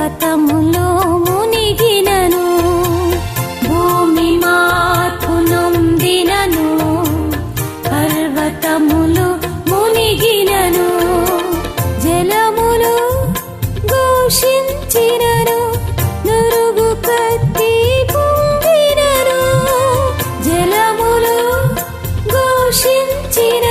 పర్వతములో మునిగినను. భూమి మార్పు నొందినను పర్వతములు మునిగినను. జలములు ఘోషించినను. నురుగు కత్తి పొందినను జలములు ఘోషించిన